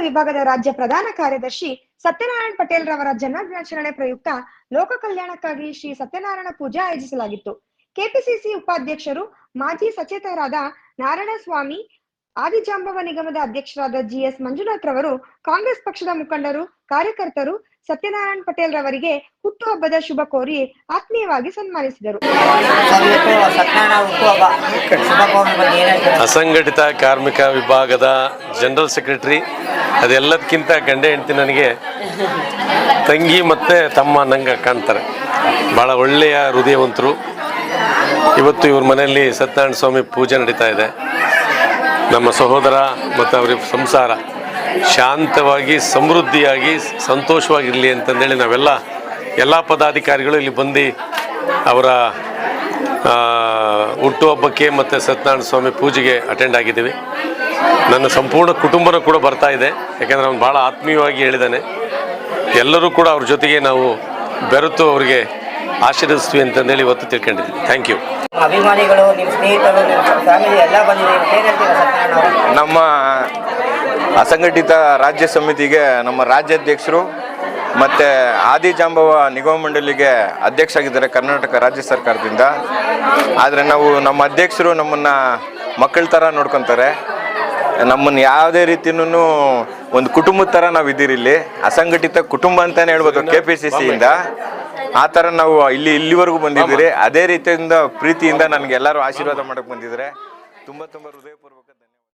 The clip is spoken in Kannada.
ವಿಭಾಗದ ರಾಜ್ಯ ಪ್ರಧಾನ ಕಾರ್ಯದರ್ಶಿ ಸತ್ಯನಾರಾಯಣ ಪಟೇಲ್ ರವರ ಜನ್ಮದಿನಾಚರಣೆ ಪ್ರಯುಕ್ತ ಲೋಕ ಕಲ್ಯಾಣಕ್ಕಾಗಿ ಶ್ರೀ ಸತ್ಯನಾರಾಯಣ ಪೂಜೆ ಆಯೋಜಿಸಲಾಗಿತ್ತು. ಕೆಪಿಸಿಸಿ ಉಪಾಧ್ಯಕ್ಷರು ಮಾಜಿ ಸಚೇತಕರಾದ ನಾರಾಯಣಸ್ವಾಮಿ ಆದಿಜಾಂಬವ ನಿಗಮದ ಅಧ್ಯಕ್ಷರಾದ ಜಿಎಸ್ ಮಂಜುನಾಥ್ ರವರು, ಕಾಂಗ್ರೆಸ್ ಪಕ್ಷದ ಮುಖಂಡರು, ಕಾರ್ಯಕರ್ತರು ಸತ್ಯನಾರಾಯಣ ಪಟೇಲ್ ರವರಿಗೆ ಹುಟ್ಟುಹಬ್ಬದ ಶುಭ ಕೋರಿ ಆತ್ಮೀಯವಾಗಿ ಸನ್ಮಾನಿಸಿದರು. ಅಸಂಘಟಿತ ಕಾರ್ಮಿಕ ವಿಭಾಗದ ಜನರಲ್ ಸೆಕ್ರೆಟರಿ, ಅದೆಲ್ಲದಕ್ಕಿಂತ ಗಂಡ ಹೆಂಡತಿ ನನಗೆ ತಂಗಿ ಮತ್ತೆ ತಮ್ಮ ನಂಗೆ ಕಾಣ್ತಾರೆ. ಬಹಳ ಒಳ್ಳೆಯ ಹೃದಯವಂತರು. ಇವತ್ತು ಇವ್ರ ಮನೆಯಲ್ಲಿ ಸತ್ಯನಾರಾಯಣ ಸ್ವಾಮಿ ಪೂಜೆ ನಡೀತಾ ಇದೆ. ನಮ್ಮ ಸಹೋದರ ಮತ್ತು ಅವರ ಸಂಸಾರ ಶಾಂತವಾಗಿ, ಸಮೃದ್ಧಿಯಾಗಿ, ಸಂತೋಷವಾಗಿರಲಿ ಅಂತಂದೇಳಿ ನಾವೆಲ್ಲ ಎಲ್ಲ ಪದಾಧಿಕಾರಿಗಳು ಇಲ್ಲಿ ಬಂದು ಅವರ ಹುಟ್ಟುಹಬ್ಬಕ್ಕೆ ಮತ್ತು ಸತ್ಯನಾರಾಯಣ ಸ್ವಾಮಿ ಪೂಜೆಗೆ ಅಟೆಂಡ್ ಆಗಿದ್ದೀವಿ. ನನ್ನ ಸಂಪೂರ್ಣ ಕುಟುಂಬನೂ ಕೂಡ ಬರ್ತಾ ಇದೆ. ಯಾಕೆಂದರೆ ಅವನು ಭಾಳ ಆತ್ಮೀಯವಾಗಿ ಹೇಳಿದ್ದಾನೆ ಎಲ್ಲರೂ ಕೂಡ ಅವ್ರ ಜೊತೆಗೆ ನಾವು ಬೆರೆತು ಅವರಿಗೆ ಆಶೀರ್ವದಿಸ್ತೀವಿ ಅಂತಂದೇಳಿ ಇವತ್ತು ತಿಳ್ಕೊಂಡಿದ್ದೀನಿ. ಥ್ಯಾಂಕ್ ಯು ಅಭಿಮಾನಿಗಳು ನಿಮ್ಮ ಸ್ನೇಹಿತರು ನಿಮ್ಮ ಫ್ಯಾಮಿಲಿ ಎಲ್ಲ ಬಂದಿದ್ದೀವಿ ಏನ್ ಹೇಳ್ತೀರಾ ಸತ್ಯನಾರಾಯಣ ಅವರು ನಮ್ಮ ಅಸಂಘಟಿತ ರಾಜ್ಯ ಸಮಿತಿಗೆ ನಮ್ಮ ರಾಜ್ಯಾಧ್ಯಕ್ಷರು ಮತ್ತು ಆದಿಜಾಂಬವ ನಿಗಮ ಮಂಡಳಿಗೆ ಅಧ್ಯಕ್ಷ ಆಗಿದ್ದಾರೆ ಕರ್ನಾಟಕ ರಾಜ್ಯ ಸರ್ಕಾರದಿಂದ. ಆದರೆ ನಾವು ನಮ್ಮ ಅಧ್ಯಕ್ಷರು ನಮ್ಮನ್ನು ಮಕ್ಕಳ ಥರ ನೋಡ್ಕೊತಾರೆ. ನಮ್ಮನ್ನು ಯಾವುದೇ ರೀತಿನೂ ಒಂದು ಕುಟುಂಬದ ಥರ ನಾವು ಇದ್ದೀರಿ ಇಲ್ಲಿ. ಅಸಂಘಟಿತ ಕುಟುಂಬ ಅಂತಲೇ ಹೇಳ್ಬೋದು ಕೆ ಪಿ ಸಿ ಸಿಯಿಂದ ಆ ತರ ನಾವು ಇಲ್ಲಿ ಇಲ್ಲಿವರೆಗೂ ಬಂದಿದ್ದೀರಿ. ಅದೇ ರೀತಿಯಿಂದ ಪ್ರೀತಿಯಿಂದ ನನ್ಗೆ ಎಲ್ಲರೂ ಆಶೀರ್ವಾದ ಮಾಡಕ್ಕೆ ಬಂದಿದ್ರೆ ತುಂಬಾ ತುಂಬಾ ಹೃದಯಪೂರ್ವಕ